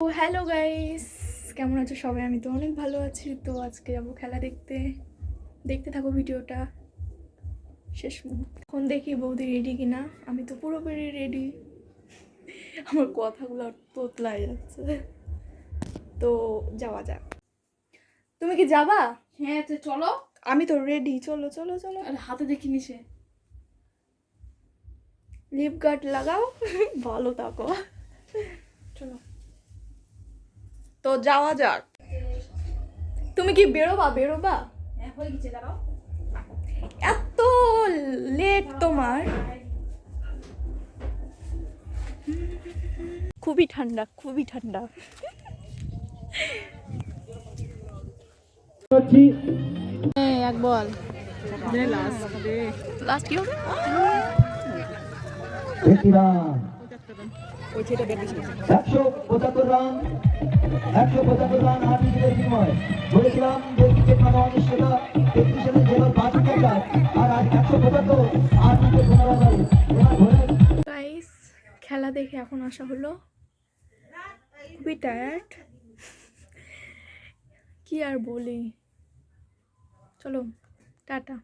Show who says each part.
Speaker 1: ও hello guys কেমন আছো সবাই? আমি তো অনেক ভালো আছি। তো আজকে যাব খেলা দেখতে। দেখতে থাকো ভিডিওটা। শেষ মুহূর্ত। এখন দেখি বৌদি রেডি কিনা। আমি তো পুরোপুরি রেডি আমার কথাগুলো আর তোতলাই যাচ্ছে। তো যাওয়া যাক। তুমি কি যাবা?
Speaker 2: হ্যাঁ তো চলো।
Speaker 1: আমি তো রেডি চলো চলো চলো।
Speaker 2: আর হাতে দেখি নিছে
Speaker 1: লিপ গার্ড লাগাও। ভালো থাকো।
Speaker 2: চলো।
Speaker 1: তো যাওয়া যাক। তুমি কি বেরোবা? বেরোবা?
Speaker 2: হ্যাঁ
Speaker 1: এত লেট তোমার। খুবই ঠান্ডা খুবই ঠান্ডা।
Speaker 2: হ্যাঁ এক বল।
Speaker 1: লাস্ট কি হবে?
Speaker 3: একশো পঁচাত্তর রান। একশো পঁচাত্তর রান আট উইকেটের বলেছিলাম অনিশ্চয়তা পাঁচ উইকেট আর আজ একশো পঁচাত্তর আট উইকেট
Speaker 1: খেলা দেখে এখন আসা হলো। খুবই টায়ার্ড কি আর বলি? চলো, টাটা।